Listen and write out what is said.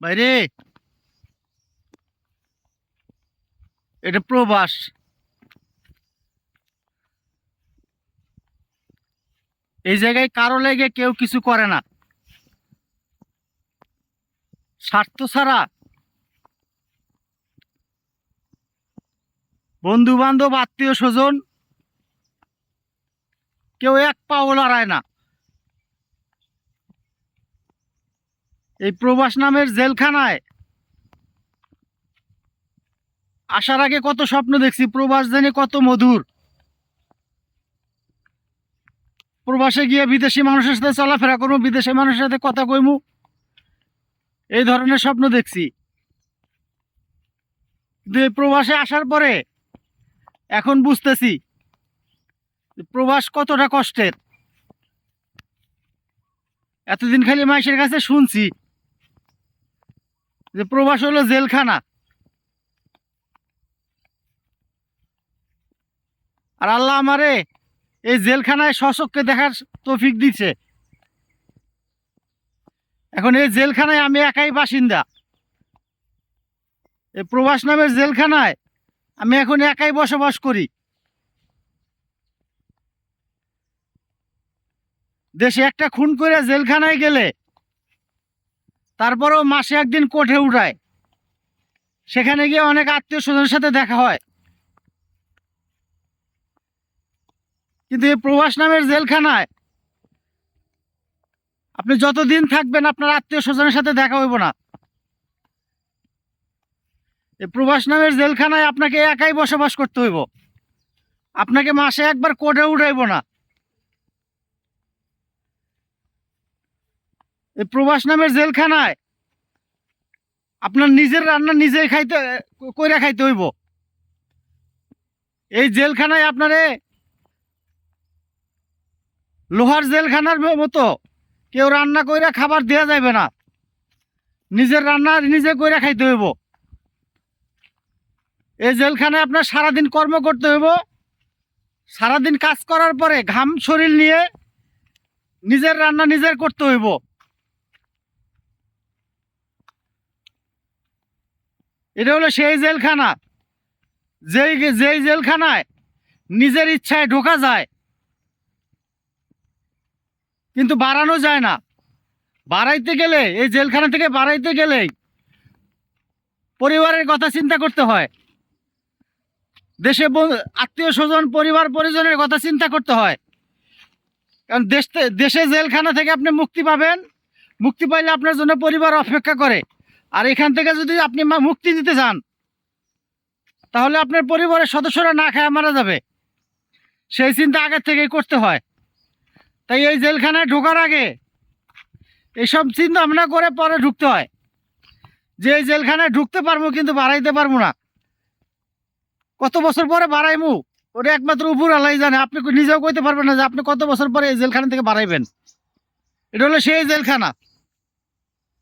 বাইরে। এটা প্রবাস। এই জায়গায় কারও লেগে কেউ কিছু করে না। স্বার্থ ছাড়া। বন্ধু বান্ধব আত্মীয় স্বজন কেউ এক পাও লড়ায় না। এই প্রবাস নামের জেলখানায়। আসার আগে কত স্বপ্ন দেখছি, প্রবাস জেনে কত মধুর। প্রবাসে গিয়ে বিদেশি মানুষের সাথে চলাফেরা করব, বিদেশি মানুষের সাথে কথা কইমু। এই ধরনের স্বপ্ন দেখছি। কিন্তু এই প্রবাসে আসার পরে এখন বুঝতেছি প্রবাস কতটা কষ্টের। এতদিন খালি মাইসের কাছে শুনছি। যে প্রবাস হলো জেলখানা। আর আল্লাহ আমারে এই জেলখানায় সশককে দেখার তৌফিক দিছে। এখন এই জেলখানায় আমি একাই বাসিন্দা। এই প্রবাস নামের জেলখানায় আমি এখন একাই বসবাস করি। দেশে একটা খুন করে জেলখানায় গেলে তারপরেও মাসে একদিন কোঠে উঠায়। সেখানে গিয়ে অনেক আত্মীয় স্বজনের সাথে দেখা হয়। কিন্তু এই প্রবাস নামের জেলখানায় আপনি যতদিন থাকবেন আপনার আত্মীয় স্বজনের সাথে দেখা হইব না। এই প্রবাস নামের জেলখানায় আপনাকে একাই বসবাস করতে হইব। আপনাকে মাসে একবার কোর্টে উঠাইব না। এই প্রবাস নামের জেলখানায় আপনার নিজের রান্না নিজেই খাইতে কইরা খাইতে হইব। এই জেলখানায় আপনারে লোহার জেলখানার মতো কেউ রান্না কইরা খাবার দেওয়া যাবে না। নিজের রান্না নিজে কইরা খাইতে হইব। এই জেলখানায় আপনার সারাদিন কর্ম করতে হইব। সারাদিন কাজ করার পরে ঘাম শরীর নিয়ে নিজের রান্না নিজের করতে হইব। এটা হলো সেই জেলখানা। যেই যেই জেলখানায় নিজের ইচ্ছায় ঢোকা যায়, কিন্তু বাড়ানো যায় না। বাড়াইতে গেলে, এই জেলখানা থেকে বাড়াইতে গেলেই পরিবারের কথা চিন্তা করতে হয়। দেশে আত্মীয় স্বজন, পরিবার, পরিজনের কথা চিন্তা করতে হয়। কারণ দেশ জেলখানা থেকে আপনি মুক্তি পাবেন। মুক্তি পাইলে আপনার জন্য পরিবার অপেক্ষা করে। আর এখান থেকে যদি আপনি মুক্তি দিতে চান, তাহলে আপনার পরিবারের সদস্যরা না খায় মারা যাবে। সেই চিন্তা আগের থেকেই করতে হয়। তাই এই জেলখানায় ঢোকার আগে এইসব চিন্তা ভাবনা করে পরে ঢুকতে হয়। যে এই জেলখানায় ঢুকতে পারব কিন্তু বাড়াইতে পারব না। কত বছর পরে বাড়াইমু? ওটা একমাত্র উপর আল্লাহ জানে। আপনি নিজেও কইতে পারবেন না যে আপনি কত বছর পরে এই জেলখানা থেকে বাড়াইবেন। এটা হলো সেই জেলখানা।